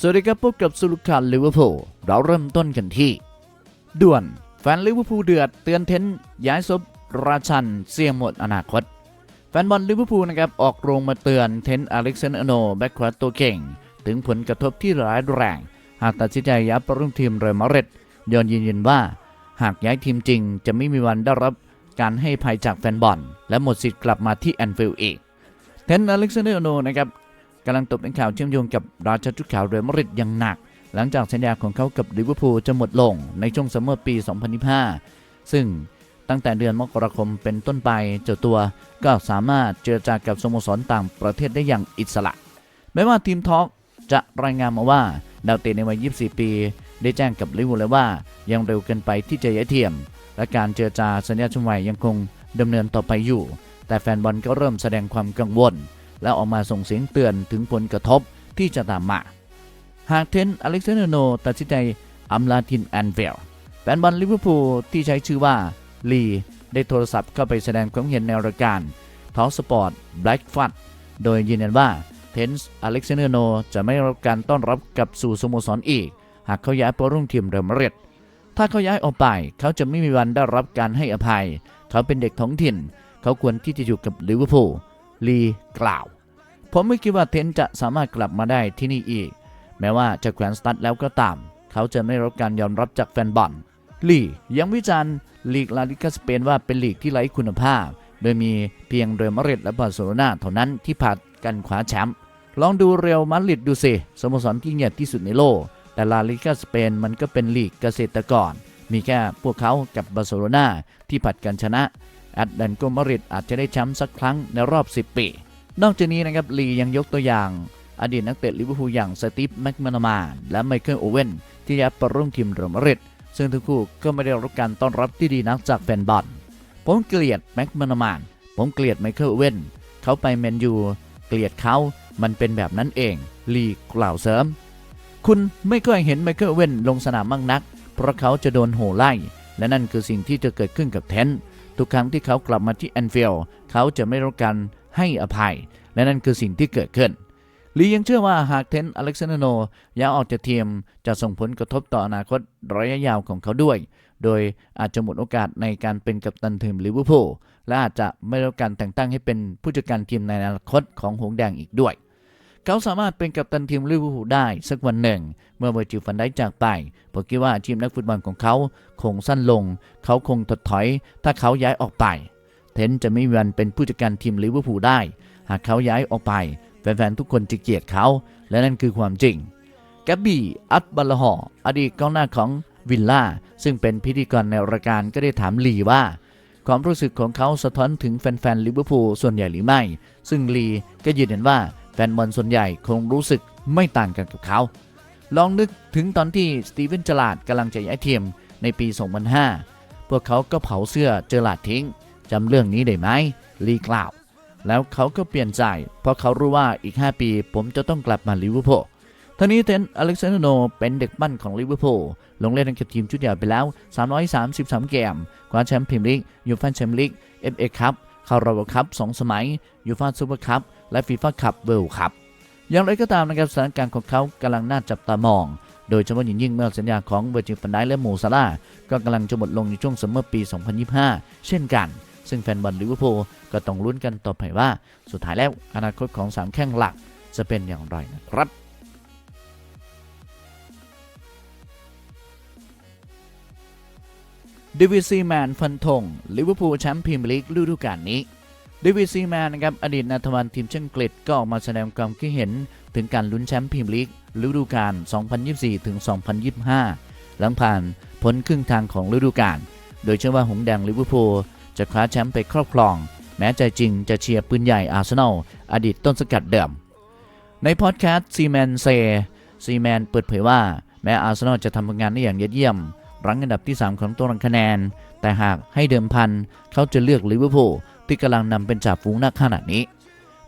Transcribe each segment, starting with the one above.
สวัสดีครับพบกับสุลุคานลิเวอร์พูลเราเริ่มต้นกันที่ ด่วน แฟนลิเวอร์พูลเดือด เตือนเทนย้ายซบราชันเสี่ยงหมดอนาคต แฟนบอลลิเวอร์พูลนะครับออกโรงมาเตือนเทนอเล็กซานโนแบ็คขวาตัวเก่ง ถึงผลกระทบที่ร้ายแรง หากตัดสินใจย้ายปร่วมทีมเรอัลมาดริดยอนยืนยันว่า หากย้ายทีมจริง จะไม่มีวันได้รับการให้ภัยจากแฟนบอล และหมดสิทธิ์กลับมาที่แอนฟิลด์อีกเทนอเล็กซานโนนะครับ กำลังตกเป็นข่าวเชื่อมโยงกับราชาจุดข่าวเรอัลมาดริดอย่างหนัก หลังจากสัญญาของเขากับลิเวอร์พูลจะหมดลงในช่วงซัมเมอร์ปี 2025 ซึ่งตั้งแต่เดือนมกราคมเป็นต้นไปเจ้าตัวก็สามารถเจรจากับสโมสรต่างประเทศได้อย่างอิสระแม้ว่าทีมทอล์กจะรายงานมาว่าดาวเตะในวัย 24 ปี ได้แจ้งกับลิเวอร์พูลว่ายังเร็วเกินไปที่จะย้ายเทียม และการเจรจาสัญญาชมใหม่ยังคงดำเนินต่อไปอยู่ แต่แฟนบอลก็เริ่มแสดงความกังวล และออกมาส่งเสียงเตือนถึงผลกระทบที่จะตามมา หากเทนต์อเล็กซานเดโนตัดสินใจอำลาทีมแอนฟิลแฟนบอลลิเวอร์พูลที่ใช้ชื่อว่าลีได้โทรศัพท์เข้าไปแสดงความเห็นในรายการทอสปอร์ตแบล็กฟัดโดยยืนยันว่าเทนส์อเล็กซานเดโนจะไม่รับการต้อนรับกลับสู่สโมสรอีก หากเขาย้ายไปร่วมทีมเรอัลมาดริดถ้าเขาย้ายออกไป เขาจะไม่มีวันได้รับการให้อภัย เขาเป็นเด็กท้องถิ่น เขาควรที่จะอยู่กับลิเวอร์พูล ลีกล่าว ผมไม่คิดว่าเทนจะสามารถกลับมาได้ที่นี่อีก แม้ว่าจะแขวนสตั๊ดแล้วก็ตาม เขาจะไม่รับการยอมรับจากแฟนบอลลียังวิจารณ์ลีกลาลิกาสเปนว่าเป็นลีกที่ไร้คุณภาพ โดยมีเพียงเรอัลมาดริดและบาร์เซโลนาเท่านั้นที่ผลัดกันคว้าแชมป์ลองดูเรอัลมาดริดดูสิสโมสรที่ใหญ่ที่สุดในโลก แต่ลาลิกาสเปนมันก็เป็นลีกเกษตรกรมีแค่พวกเขากับบาร์เซโลนาที่ผัดกันชนะ แอตแลนโกมาริดอาจจะได้แชมป์สักครั้งในรอบ 10 ปี นอกจากนี้นะครับลียังยกตัวอย่าง อดีตนักเตะลิเวอร์พูลอย่างสตีฟแม็กมานามานและไมเคิลโอเวนที่ย้ายไปร่วมทีมเรอัลมาดริดซึ่งทั้งคู่ก็ไม่ได้รับการต้อนรับที่ดีนักจากแฟนบอลผมเกลียดแม็กมานามานผมเกลียดไมเคิลโอเวนเขาไปแมนยูเกลียดเขามันเป็นแบบนั้นเอง ลีกล่าวเสริม คุณไม่ค่อยเห็นไมเคิลอเวนลงสนามมากนัก เพราะเขาจะโดนโห่ไล่ และนั่นคือสิ่งที่จะเกิดขึ้นกับเทนต์ ทุกครั้งที่เขากลับมาที่แอนฟิลด์เขาจะไม่รับการให้อภัย และนั่นคือสิ่งที่เกิดขึ้นลียังเชื่อว่าหากเทนอเล็กซานโนย้ายออกจากทีมจะส่งผลกระทบต่ออนาคตระยะยาวของเขาด้วย โดยอาจจะหมดโอกาสในการเป็นกัปตันทีมลิเวอร์พูลและอาจจะไม่ได้รับการแต่งตั้งให้เป็นผู้จัดการทีมในอนาคตของหงส์แดงอีกด้วย เขาสามารถเป็นกัปตันทีมลิเวอร์พูลได้สักวันหนึ่ง เมื่อเวอร์จิลฟันได้จากไปผมคิดว่าทีมนักฟุตบอลของเขาคงสั้นลง เขาคงถดถอย ถ้าเขาย้ายออกไป เทนต์จะไม่มีวันเป็นผู้จัดการทีมลิเวอร์พูลได้ หากเขาย้ายออกไปแฟนๆทุกคนจะเกลียดเขา และนั่นคือความจริงแกบบี้อัตบัลฮออดีตกองหน้าของวิลล่าซึ่งเป็นพิธีกรในรายการก็ได้ถามลีว่า ความรู้สึกของเขาสะท้อนถึงแฟนๆลิเวอร์พูลส่วนใหญ่หรือไม่ ซึ่งลีก็ยืนยันว่า นบอลส่วนใหญ่คงรู้สึกไม่ต่างกันกับเขา ลองนึกถึงตอนที่สตีเวนจลาดกำลังจะย้ายทีมในปี 2005 พวกเขาก็เผาเสื้อเจอลาดทิ้งจำเรื่องนี้ได้ไหมลีกล่าว แล้วเขาก็เปลี่ยนใจ เพราะเขารู้ว่าอีก 5 ปีผมจะต้องกลับมาลิเวอร์พูลท่านี้เทนอเล็กซานโนเป็นเด็กปั้นของลิเวอร์พูลลงเล่นให้กับทีมชุดใหญ่ไปแล้ว 333 เกมคว้าแชมป์พรีเมียร์ลีกยูฟ่าแชมเปี้ยนลีกเอฟเอคัพคาราบาวคัพ2สมัยยูฟ่าซูเปอร์คัพ และฟีฟ่าคัพเวิลด์คัพอย่างไรก็ตามนะครับสถานการณ์ของเขากำลังน่าจับตามอง โดยเฉพาะอย่างยิ่งเมื่อสัญญาของเวอร์จิลฟันไดและโมซาร่าก็กำลังจะหมดลงในช่วงซัมเมอร์ปี 2025 เช่นกัน ซึ่งแฟนบอลลิเวอร์พูลก็ต้องลุ้นกันต่อไปว่า สุดท้ายแล้วอนาคตของ3แข้งหลักจะเป็นอย่างไรนะครับดวิซีแมนฟันธงลิเวอร์พูลแชมป์พรีเมียร์ลีกฤดูกาลนี้ ดวิซีแมนนะครับอดีตนาทวันทีมเช่างกฤษก็ออกมาแสดงความคิดเห็น ถึงการลุ้นแชมป์พรีเมียร์ลีกฤดูกาล 2024ถึง2025 หลังผ่านพ้นครึ่งทางของฤดูกาล โดยเชื่อว่าหงแดงลิเวอร์พูลจะคว้าแชมป์ไปครอบครอง แม้ใจจริงจะเชียร์ปืนใหญ่อาร์เซนอลอดีตต้นสกัดเดิม ในพอดแคสต์ซีแมนเซซีแมนเปิดเผยว่า แม้อาร์เซนอลจะทำผลงานได้อย่างยอดเยี่ยม รั้งอันดับที่ 3 ของตารางคะแนน แต่หากให้เดิมพันเขาจะเลือกลิเวอร์พูล ที่กำลังนำเป็นจ่าฝูงนักขนาดนี้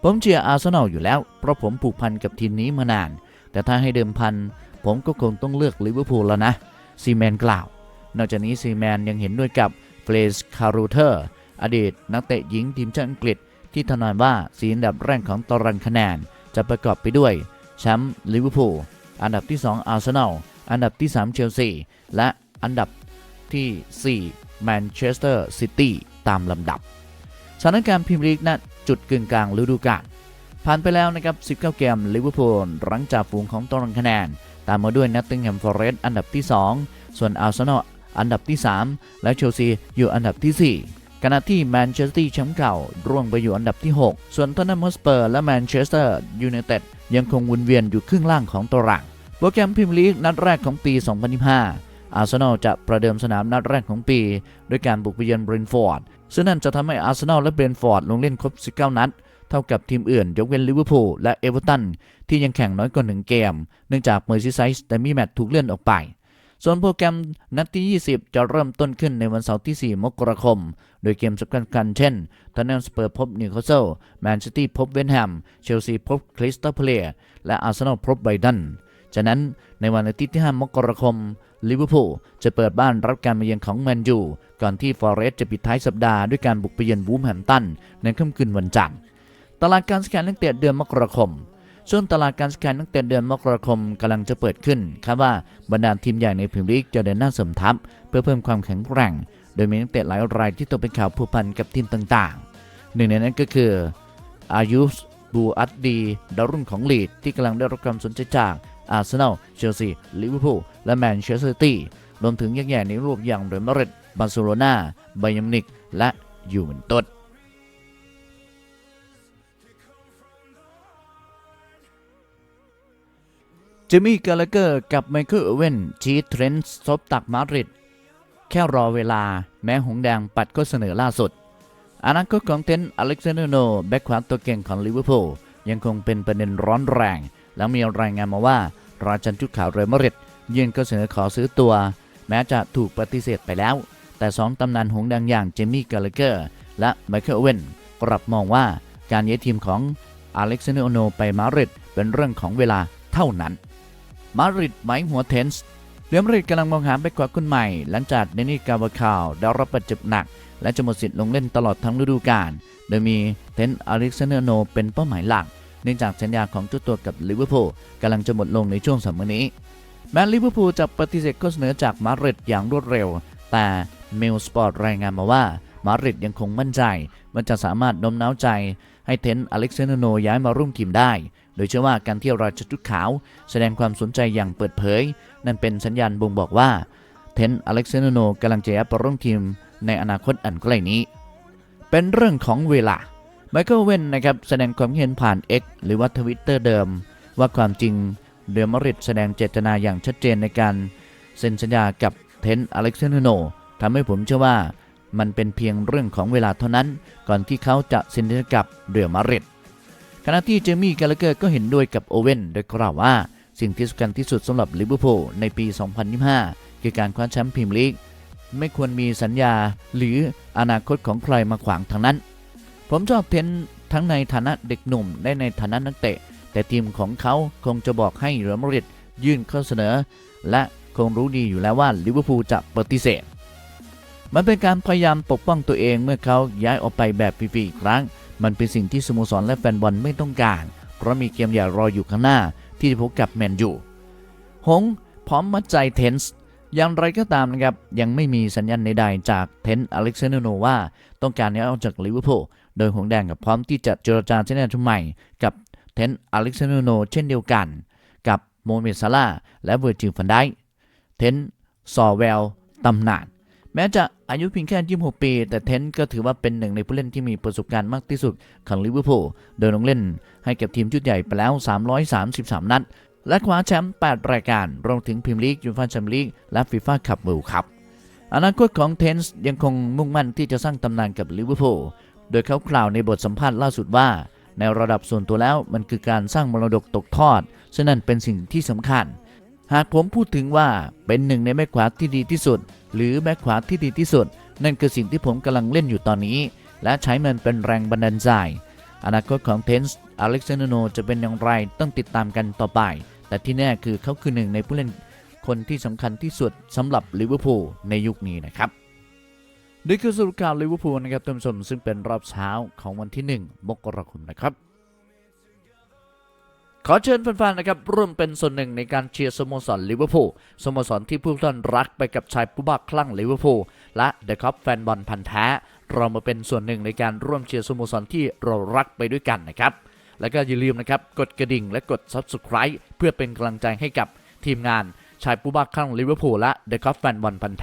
ผมเชียร์อาร์เซนอลอยู่แล้ว เพราะผมผูกพันกับทีมนี้มานาน แต่ถ้าให้เดิมพัน ผมก็คงต้องเลือกลิเวอร์พูลแล้วนะซีแมนกล่าว นอกจากนี้ซีแมนยังเห็นด้วยกับเฟรสคารูเทอร์อดีตนักเตะหญิงทีมชาติอังกฤษ ที่ทำนายว่าสีอันดับแรกของตารางคะแนน จะประกอบไปด้วยแชมป์ลิเวอร์พูลอันดับที่ 2 อาร์เซนอลอันดับที่ 3 เชลซีและอันดับที่ 4 แมนเชสเตอร์ซิตี้ตามลำดับ สถานการณ์พรีเมียร์ลีกณจุดกึ่งกลางฤดูกาลผ่านไปแล้วนะครับ 19 เกม ลิเวอร์พูลหลังจ่าฝูงของตารางคะแนน ตามมาด้วยนัตติงแฮมฟอร์เรสต์อันดับที่ 2 ส่วนอาร์เซนอลอันดับที่ 3 และเชลซีอยู่อันดับที่ 4 ขณะที่แมนเชสเตอร์แชมป์เก่า ร่วงไปอยู่อันดับที่ 6 ส่วนทอนนัมฮอสเปอร์และแมนเชสเตอร์ยูไนเต็ดยังคงวนเวียนอยู่ครึ่งล่างของตาราง โปรแกรมพรีเมียร์ลีกนัดแรกของปี 2025อาร์เซนอลจะประเดิมสนามนัดแรกของปี ด้วยการบุกไปเยือนบรินฟอร์ด ซึ่งนั่นจะทำให้อาร์เซนอลและเบรนฟอร์ดลงเล่นครบ 19 นัด เท่ากับทีมอื่น ยกเว้นลิเวอร์พูลและเอเวอร์ตันที่ยังแข่งน้อยกว่า1เกม เนื่องจากเมอร์ซีไซส์แต่มีแมตช์ถูกเลื่อนออกไป ส่วนโปรแกรมนัดที่ 20 จะเริ่มต้นขึ้นในวันเสาร์ที่ 4 มกราคม โดยเกมสำคัญๆเช่นทอนแนมสเปอร์พบนิวคาสเซิลแมนซิตี้พบเวนแฮมเชลซีพบคริสตัลเพลียและอาร์เซนอลพบไบรตันจากนั้นในวันอาทิตย์ที่ 5 มกราคม ลิเวอร์พูลจะเปิดบ้านรับการมาเยือนของแมนยูก่อนที่ฟอเรสต์จะปิดท้ายสัปดาห์ด้วยการบุกไปเยือนวูฟแฮมตันในค่ำคืนวันจันทร์ตลาดการสแกนนักเตะเดือนมกราคมช่วงตลาดการสแกนนักเตะเดือนมกราคมกำลังจะเปิดขึ้นคาดว่าบรรดาทีมใหญ่ในพรีเมียร์ลีกจะเดินหน้าเสริมทัพ เพื่อเพิ่มความแข็งแกร่ง โดยมีนักเตะหลายรายที่ตกเป็นข่าวผูกพันกับทีมต่างๆ หนึ่งในนั้นก็คืออายุสบูอัดดีดาวรุ่งของลีดที่กำลังได้รับความสนใจจาก อาร์เซนอล เชลซี ลิเวอร์พูล และแมนเชสเตอร์ซิตี้ รวมถึงยักษ์ใหญ่ในรูปอย่างเรอัลมาดริดบาร์เซโลนาไบาเยิร์นมินิก และยูเวนตุสเจมี่กาลเกอร์กับไมเคิลเอเวนชีทเทรนส์ซบตักมาดริด แค่รอเวลาแม้หงแดงปัดก็เสนอล่าสุด อนาคตของเทนอเล็กซานเดอร์โนแบ็กขวาตัวเก่งของลิเวอร์พูลยังคงเป็นประเด็นร้อนแรงหลังมีรายงานมาว่า ราชันชุดขาวเรอัลมาดริดยื่นก็เสนอขอซื้อตัว แม้จะถูกปฏิเสธไปแล้ว แต่สองตำนานหงแดงอย่างเจมี่กาลเกอร์และไมเคิลเวนกลับมองว่าการย้ายทีมของอเล็กซานเดอโนไปมาดริดเป็นเรื่องของเวลาเท่านั้น มาดริดหมายหัวเทนส์เรอัลมาดริดกำลังมองหาแบ็กขวาคนใหม่ หลังจากเดนนี่กาวาคาวได้รับบาดเจ็บหนัก และจะหมดสิทธิ์ลงเล่นตลอดทั้งฤดูกาลโดยมีเทนอเล็กซานเดอโนเป็นเป้าหมายหลัก เนื่องจากสัญญาของเจ้าตัวกับลิเวอร์พูลกำลังจะหมดลงในช่วงสัปดาห์นี้ แม้ลิเวอร์พูลจะปฏิเสธข้อเสนอจากมาดริดอย่างรวดเร็ว แต่เมลสปอร์ตรายงานมาว่ามาดริดยังคงมั่นใจว่าจะสามารถโน้มน้าวใจ ให้เทนอเล็กซานโนย้ายมาร่วมทีมได้ โดยเชื่อว่าการที่ราชชุดขาว แสดงความสนใจอย่างเปิดเผย นั่นเป็นสัญญาณบ่งบอกว่าเทนอเล็กซานโนกำลังจะย้ายไปร่วมทีมในอนาคตอันใกล้นี้ เป็นเรื่องของเวลา ไมเคิลเวนนะครับแสดงความเห็นผ่าน X หรือว่าทวิตเตอร์เดิม ว่าความจริงเดอมาริดแสดงเจตนาอย่างชัดเจนในการเซ็นสัญญากับเทนอเล็กซานเดอร์โนทำให้ผมเชื่อว่ามันเป็นเพียงเรื่องของเวลาเท่านั้น ก่อนที่เขาจะเซ็นสัญญากับเดอมาริดขณะที่เจมี่กาลเกอร์ก็เห็นด้วยกับโอเว่นโดยกล่าวว่า สิ่งที่สำคัญที่สุดสำหรับลิเวอร์พูลในปี 2025 คือการคว้าแชมป์พรีเมียร์ลีกไม่ควรมีสัญญาหรืออนาคตของใครมาขวางทางนั้น ผมชอบเทนทั้งในฐานะเด็กหนุ่มและในฐานะนักเตะ แต่ทีมของเขาคงจะบอกให้เรอัลมาดริดยื่นข้อเสนอ และคงรู้ดีอยู่แล้วว่าลิเวอร์พูลจะปฏิเสธ มันเป็นการพยายามปกป้องตัวเองเมื่อเขาย้ายออกไปแบบฟรีๆอีกครั้ง มันเป็นสิ่งที่สโมสรและแฟนบอลไม่ต้องการ เพราะมีเกมใหญ่รออยู่ข้างหน้าที่จะพบกับแมนยูหงพร้อมมัดใจเทนส์อย่างไรก็ตามนะครับ ยังไม่มีสัญญาณใดๆจากเทนอเล็กซานเดอร์โนว่า ต้องการย้ายออกจากลิเวอร์พูล โดยหงแดงกับพร้อมที่จะเจรจาเส้นแดนชุดใหม่กับเทนอเล็กซานเดอร์โน เช่นเดียวกัน กับโมเมดซาลาและเวอร์จิลฟันไดเทนซอแวลตำนาน แม้จะอายุเพียงแค่ 26 ปี แต่เทนต์ก็ถือว่าเป็นหนึ่งในผู้เล่นที่มีประสบการณ์มากที่สุดของลิเวอร์พูลโดยลงเล่นให้กับทีมชุดใหญ่ไปแล้ว 333 นัด และคว้าแชมป์ 8 รายการ รวมถึงพรีเมียร์ลีกยูฟ่าแชมเปี้ยนลีก และฟีฟ่าคัพเวิลด์คัพอนาคตของเทนส์ยังคงมุ่งมั่นที่จะสร้างตำนานกับลิเวอร์พูล โดยเขากล่าวในบทสัมภาษณ์ล่าสุดว่า ในระดับส่วนตัวแล้วมันคือการสร้างมรดกตกทอดซึ่งนั่นเป็นสิ่งที่สำคัญ หากผมพูดถึงว่าเป็นหนึ่งในแบ็คขวาที่ดีที่สุด หรือแบ็คขวาที่ดีที่สุด นั่นคือสิ่งที่ผมกำลังเล่นอยู่ตอนนี้ และใช้มันเป็นแรงบันดาลใจอนาคตของเทนส์อเล็กซานโนจะเป็นอย่างไรต้องติดตามกันต่อไป แต่ที่แน่คือเขาคือหนึ่งในผู้เล่นคนที่สำคัญที่สุดสำหรับลิเวอร์พูลในยุคนี้นะครับ นี่คือสรุปข่าวลิเวอร์พูลนะครับท่านผู้ชมซึ่งเป็นรอบเช้าของวันที่ 1 มกราคมนะครับ ขอเชิญแฟนๆนะครับร่วมเป็นส่วนหนึ่งในการเชียร์สโมสรลิเวอร์พูลสโมสรที่ผู้ท่านรักไปกับชายผู้บ้าคลั่งลิเวอร์พูลและเดอะคัพแฟนบอลพันธ์แท้เรามาเป็นส่วนหนึ่งในการร่วมเชียร์สโมสรที่เรารักไปด้วยกันนะครับแล้วก็อย่าลืมนะครับกดกระดิ่งและกด Subscribe เพื่อเป็นกำลังใจให้กับทีมงานชายผู้บ้าคลั่งลิเวอร์พูลและเดอะคัพแฟนบอลพันธ์แ